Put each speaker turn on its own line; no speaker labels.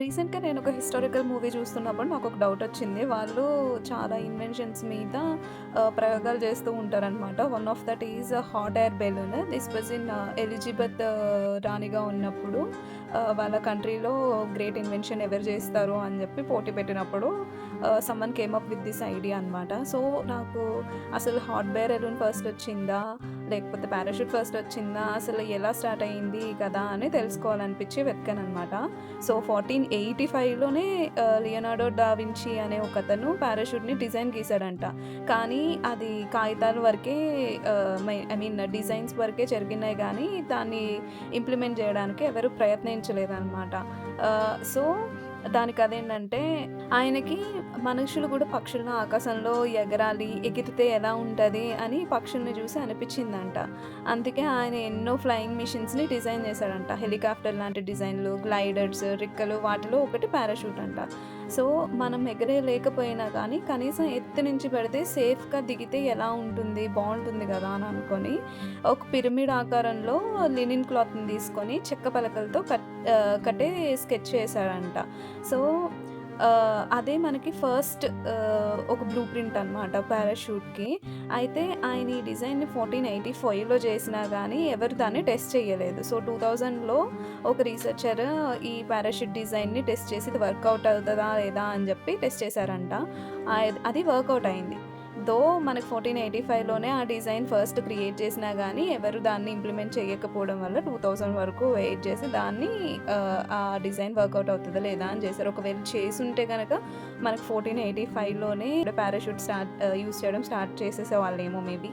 రీసెంట్‌గా నేను ఒక హిస్టారికల్ మూవీ చూస్తున్నప్పుడు నాకు ఒక డౌట్ వచ్చింది. వాళ్ళు చాలా ఇన్వెన్షన్స్ మీద ప్రయోగాలు చేస్తూ ఉంటారనమాట. One of that is hot air balloon. This was in Elizabeth రాణిగా ఉన్నప్పుడు వాళ్ళ కంట్రీలో గ్రేట్ ఇన్వెన్షన్ ఎవరు చేస్తారు అని చెప్పి పోటీ పెట్టినప్పుడు someone came up with this idea అనమాట. సో, నాకు అసలు హాట్ బేర్ ఎలూన్ ఫస్ట్ వచ్చిందా? లేకపోతే పారాషూట్ ఫస్ట్ వచ్చిందా? అసలు ఎలా స్టార్ట్ అయింది కదా అని తెలుసుకోవాలనిపించి వెతికాననమాట. సో, ఫార్టీన్ ఎయిటీ ఫైవ్లోనే లియోనార్డో డా వించి అనే ఒకతను పారాషూట్‌ని డిజైన్ గీసాడంట. కానీ అది కాగితాల వరకే మై ఐ మీన్ డిజైన్స్ వరకే జరిగినాయి కానీ దాన్ని ఇంప్లిమెంట్ చేయడానికి ఎవరు ప్రయత్నం అనిపించలేదన్నమాట. సో దానికి అదేంటంటే ఆయనకి మనుషులు కూడా పక్షులను ఆకాశంలో ఎగరాలి, ఎగిరితే ఎలా ఉంటుంది అని పక్షుల్ని చూసి అనిపించిందంట. అందుకే ఆయన ఎన్నో ఫ్లయింగ్ మిషన్స్‌ని డిజైన్ చేశాడంట. హెలికాప్టర్ లాంటి డిజైన్‌లు, గ్లైడర్స్, రిక్కలు వాటిలో ఒకటి పారాషూట్ అంట. సో, మనం ఎగరేయలేకపోయినా కానీ కనీసం ఎత్తు నుంచి పెడితే సేఫ్‌గా దిగితే ఎలా ఉంటుంది? బాగుంటుంది కదా! అని అనుకొని ఒక పిరమిడ్ ఆకారంలో లినిన్ క్లాత్‌ని తీసుకొని చెక్క పలకలతో కట్ కట్టే స్కెచ్ చేశాడంట. సో, అదే మనకి ఫస్ట్ ఒక బ్లూ ప్రింట్ అనమాట పారాషూట్‌కి. అయితే ఆయన ఈ డిజైన్‌ని 1485లో చేసినా కానీ ఎవరు దాన్ని టెస్ట్ చేయలేదు. సో, 2000లో ఒక రీసెర్చర్ ఈ పారాషూట్ డిజైన్‌ని టెస్ట్ చేసి ఇది వర్కౌట్ అవుతుందా లేదా? అని చెప్పి టెస్ట్ చేశారంట. అది వర్కౌట్ అయింది. దో మనకు ఫోర్టీన్ ఎయిటీ ఫైవ్లోనే ఆ డిజైన్ ఫస్ట్ క్రియేట్ చేసినా కానీ ఎవరు దాన్ని ఇంప్లిమెంట్ చేయకపోవడం వల్ల 2000 వరకు వెయిట్ చేసి దాన్ని ఆ డిజైన్ వర్కౌట్ అవుతుందా లేదా? అని చేశారు. ఒకవేళ చేసుంటే కనుక మనకు 1485లోనే పారాషూట్ స్టార్ట్ యూస్ చేయడం స్టార్ట్ చేసేసే వాళ్ళేమో మేబీ.